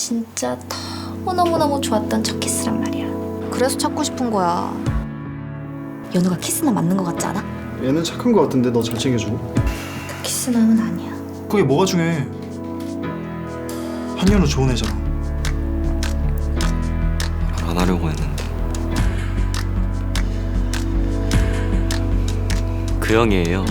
진짜 너무너무너무 좋았던 첫 키스란 말이야. 그래서 찾고 싶은 거야. 연우가 키스나 맞는 거 같지 않아? 얘는 착한 거 같은데 너 잘 챙겨주고 그 키스남은 아니야. 그게 뭐가 중요해 한현우 좋은 애잖아 안 하려고 했는데 그 형이에요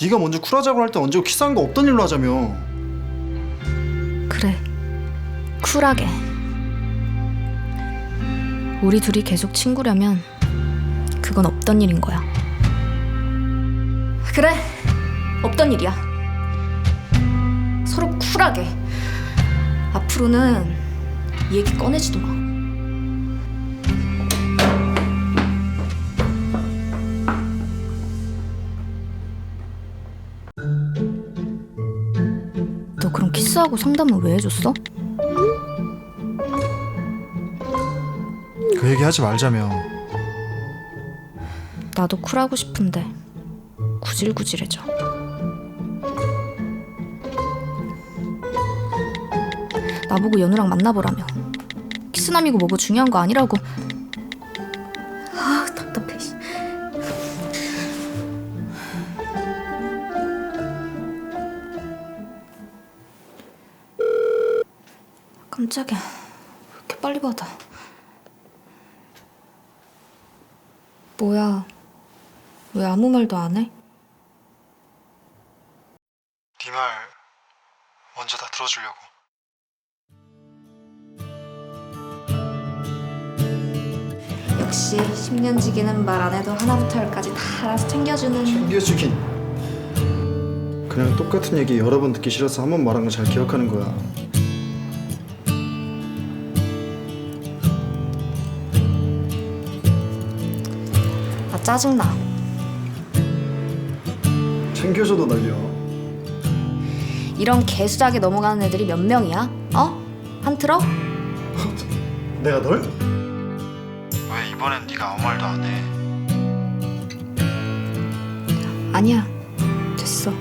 네가 먼저 쿨하자고 할 때 언제 키스한 거 없던 일로 하자며 그래. 쿨하게. 우리 둘이 계속 친구라면 그건 없던 일인 거야. 그래. 없던 일이야. 서로 쿨하게. 앞으로는 이 얘기 꺼내지도 마. 키스하고 상담은 왜 해줬어? 그 얘기 하지 말자며 나도 쿨하고 싶은데 구질구질해져. 나보고 연우랑 만나보라며. 키스남이고 뭐고 중요한 거 아니라고. 아 답답해. 씨. 깜짝이야. 왜 이렇게 빨리 받아? 뭐야? 왜 아무 말도 안 해? 네 말 먼저 다 들어주려고 역시 10년 지기는 말 안 해도 하나부터 열까지 다 알아서 챙겨주는 챙겨주긴 그냥 똑같은 얘기 여러 번 듣기 싫어서 한 번 말한 거 잘 기억하는 거야 아 짜증나 챙겨줘도 날려 이런 개수작에 넘어가는 애들이 몇 명이야? 어? 한 트럭? 내가 널? 왜 이번엔 네가 아무 말도 안 해? 아니야 됐어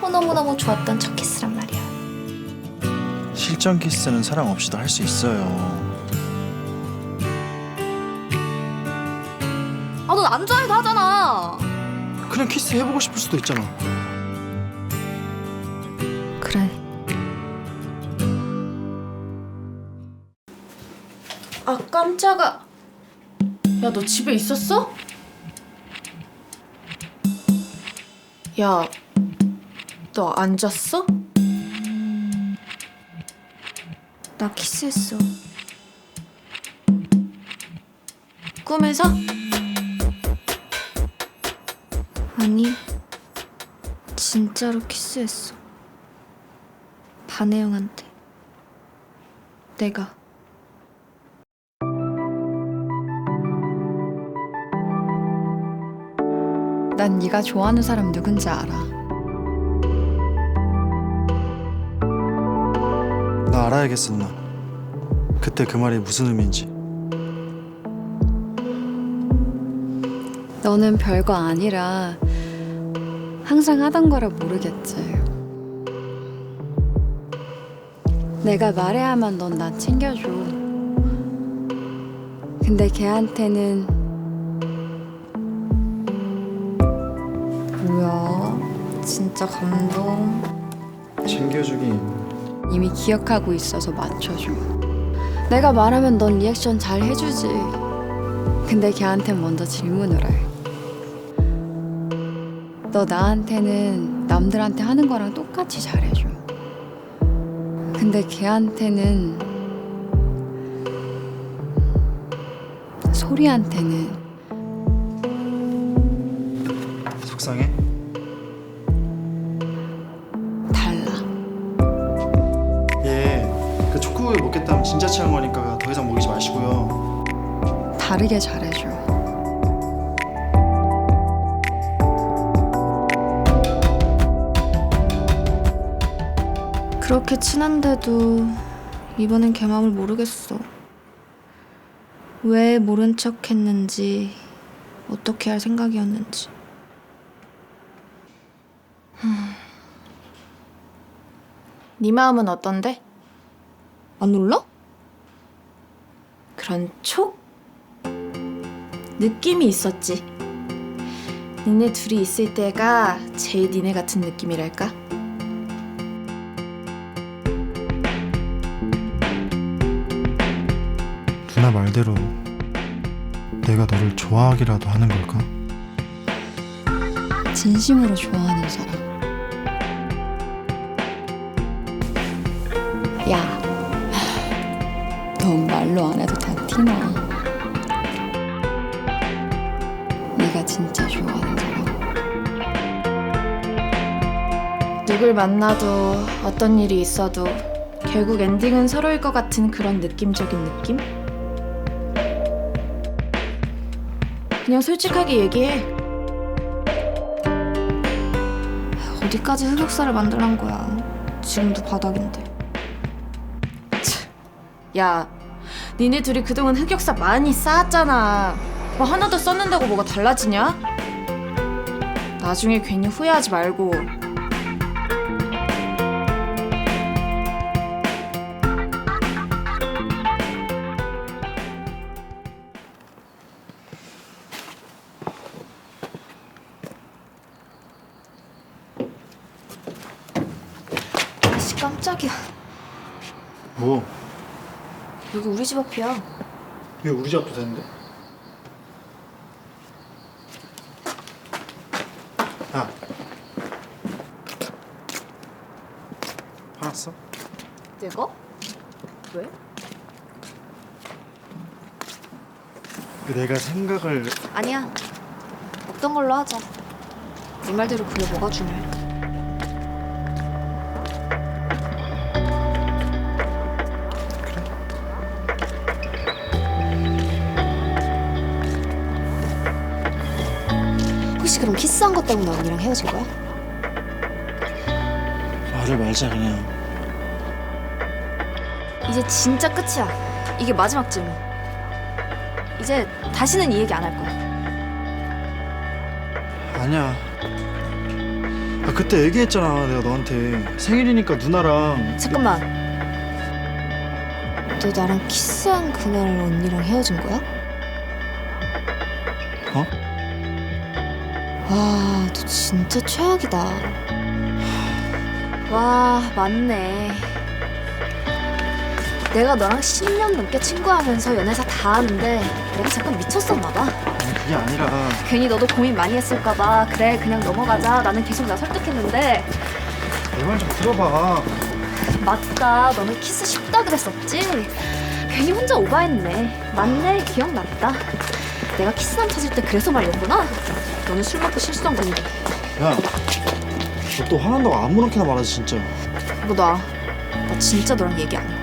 너무너무너무 좋았던 첫 말이야 실전 키스는 사랑 없이도 할 수 있어요. 아 넌 안 좋아해도 하잖아. 그냥 키스 해보고 싶을 수도 있잖아. 그래. 아 깜짝아. 야 너 집에 있었어? 야너안 잤어? 나 키스했어 꿈에서? 아니 진짜로 키스했어 반혜영한테 내가 난 네가 좋아하는 사람 누군지 알아. 나 알아야겠어 누나? 그때 그 말이 무슨 의미인지. 너는 별거 아니라 항상 하던 거라 모르겠지. 내가 말해야만 넌 나 챙겨줘. 근데 걔한테는 뭐야? 진짜 감동. 챙겨주긴 이미 기억하고 있어서 맞춰줘. 내가 말하면 넌 리액션 잘 해주지. 근데 걔한텐 먼저 질문을 해. 너 나한테는 남들한테 하는 거랑 똑같이 잘해줘. 근데 걔한테는 소리한테는 속상해? 진짜 취한 거니까 더 이상 먹이지 마시고요. 다르게 잘해줘. 그렇게 친한데도 이번엔 걔 마음을 모르겠어. 왜 모른 척 했는지, 어떻게 할 생각이었는지. 네 마음은 어떤데? 안 놀라? 그런 촉? 느낌이 있었지. 니네 둘이 있을 때가 제일 니네 같은 느낌이랄까? 누나 말대로 내가 너를 좋아하기라도 하는 걸까? 진심으로 좋아하는 사람. 넌 말로 안 해도 다 티나. 네가 진짜 좋아하는 사람. 누굴 만나도 어떤 일이 있어도 결국 엔딩은 서로일 것 같은 그런 느낌적인 느낌? 그냥 솔직하게 얘기해. 어디까지 흑역사를 만들란 거야. 지금도 바닥인데. 야, 니네 둘이 그동안 흑역사 많이 쌓았잖아. 뭐 하나 더 썼는다고 뭐가 달라지냐? 나중에 괜히 후회하지 말고. 10억 비어. 왜 우리 집 앞도 되는데? 야. 화났어? 내가? 왜? 내가 생각을 아니야. 먹던 걸로 하자. 네 말대로 그게 뭐가 중요할까? 키스한 것 때문에 언니랑 헤어진 거야? 말을 말자 그냥 이제 진짜 끝이야. 이게 마지막 질문. 이제 다시는 이 얘기 안 할 거야. 아니야 아 그때 얘기했잖아 내가 너한테 생일이니까 누나랑 잠깐만. 너 나랑 키스한 그날 언니랑 헤어진 거야? 와, 너 진짜 최악이다. 와, 맞네. 내가 너랑 10년 넘게 친구하면서 연애사 다 하는데 내가 잠깐 미쳤었나 봐. 아니 그게 아니라 괜히 너도 고민 많이 했을까 봐. 그래, 그냥 넘어가자. 나는 계속 나 설득했는데 내 말 좀 들어봐 맞다. 너는 키스 쉽다 그랬었지? 괜히 혼자 오바했네. 맞네. 기억났다. 내가 키스남 찾을 때 그래서 말렸구나. 너는 술 먹고 실수한 건데. 야 너 또 화난다고 아무렇게나 말하지 진짜 이거 나. 나 진짜 너랑 얘기 안 해.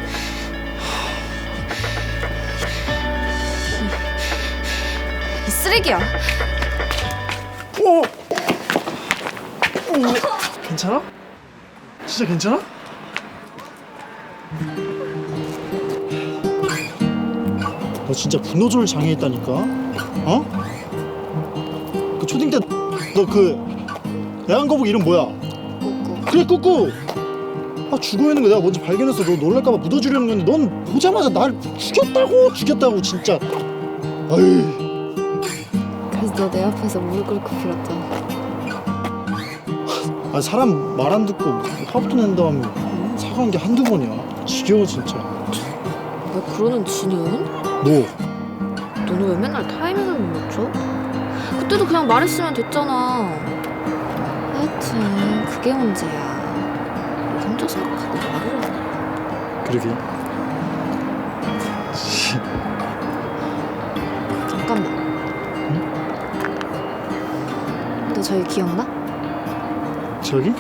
이, 이 쓰레기야. 오! 오! 괜찮아? 진짜 괜찮아? 너 진짜 분노 조절 장애 있다니까? 어? 그 초딩 때 너 그 야한 거북이 이름 뭐야? 그래 꾸꾸! 아 죽어 있는 거 내가 먼저 발견해서 너 놀랄까봐 묻어주려는 건데 넌 보자마자 날 죽였다고 죽였다고 진짜 아이 그래서 너 내 앞에서 무릎 꿇고 빌었잖아. 아 사람 말 안 듣고 화부터 낸 다음에 사과한 게 한두 번이야 지겨워 진짜 왜 그러는 지는? 너 너는 왜 맨날 타이밍을 못 맞춰? 그때도 그냥 말했으면 됐잖아. 하여튼 그게 문제야. 혼자 생각하고 말을 안 해. 그러게 잠깐만. 너 저희 기억나? 저기?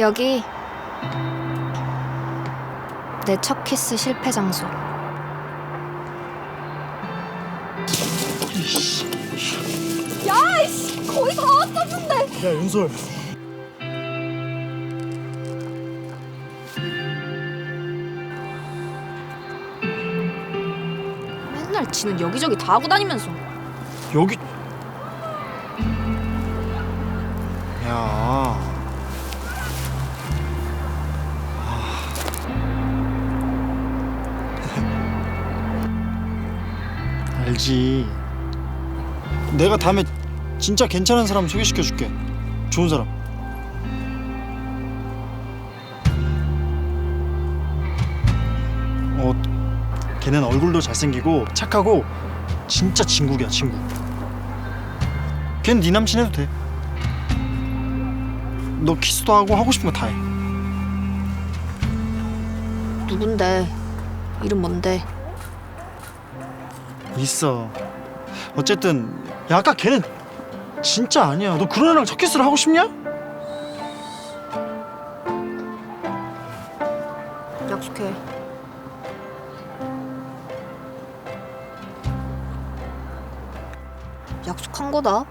여기 내 첫 키스 실패 장소. 야 이씨 거의 다 왔었는데. 야 윤솔 맨날 지는 여기저기 다 하고 다니면서. 여기 야 알지. 내가 다음에 진짜 괜찮은 사람 소개시켜 줄게. 좋은 사람. 어 걔는 얼굴도 잘생기고 착하고 진짜 진국이야 진국. 걔는 네 남친 해도 돼 너 키스도 하고 하고 싶은 거 다 해. 누군데? 이름 뭔데? 있어 어쨌든 야 아까 걔는 진짜 아니야 너 그런 애랑 첫 키스를 하고 싶냐? 약속해. 약속한 거다.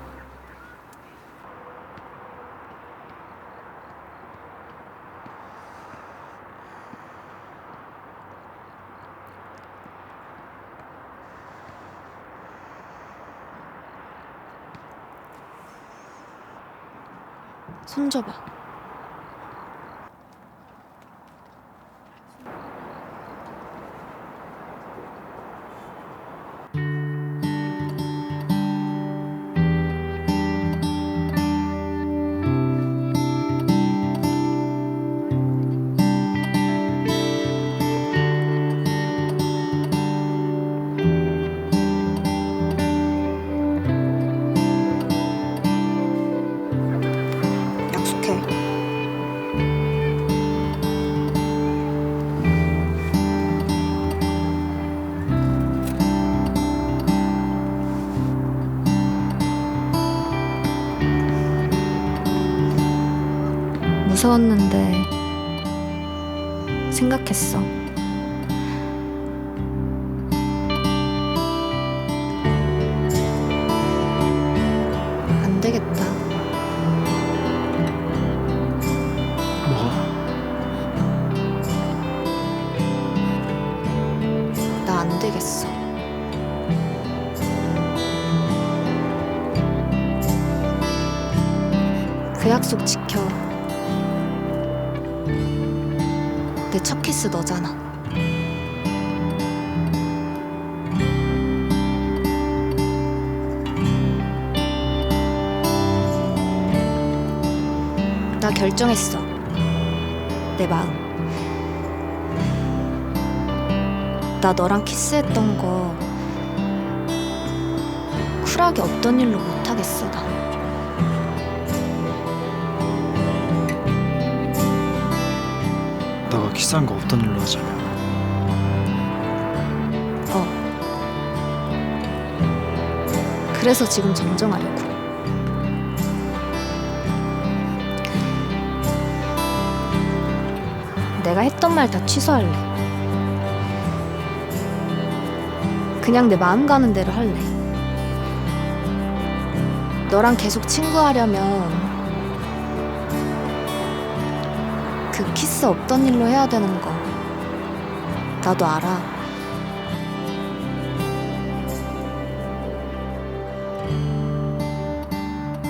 손 줘봐. 무서웠는데 생각했어. 안 되겠다. 뭐가? 나 안 되겠어. 그 약속 지켜. 키스 너잖아. 나 결정했어. 내 마음. 나 너랑 키스했던 거 쿨하게 없던 일로 못하겠어 나 키스한 거 없던 일로 하자며 어. 그래서 지금 정정하려고. 내가 했던 말 다 취소할래. 그냥 내 마음 가는 대로 할래. 너랑 계속 친구하려면 그 키스 없던 일로 해야 되는 거 나도 알아.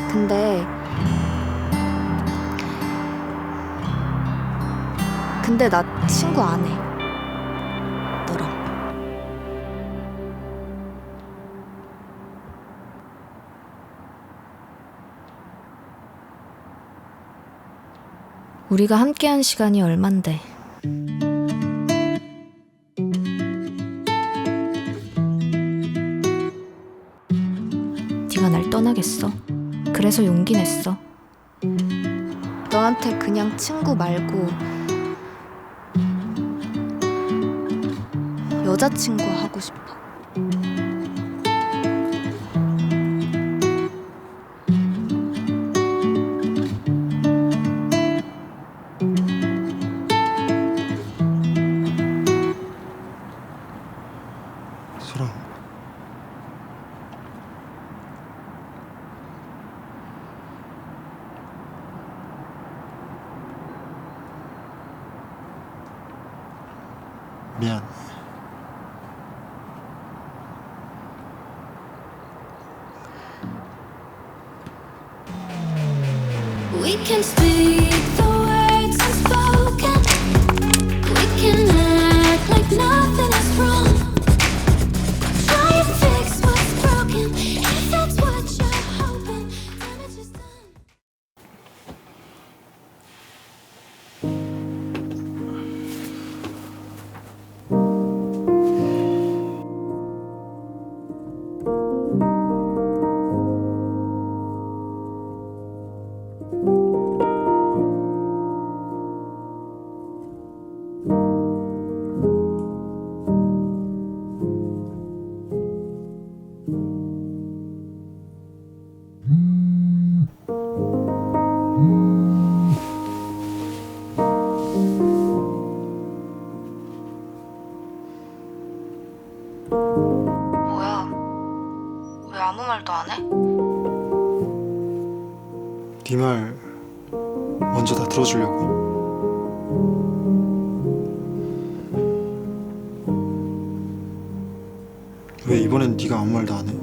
근데 근데 나 친구 안 해. 우리가 함께한 시간이 얼만데. 네가 날 떠나겠어. 그래서 용기 냈어. 너한테 그냥 친구 말고 여자친구 하고 싶어. We can speak 주려고. 왜 이번엔 네가 아무 말도 안 해?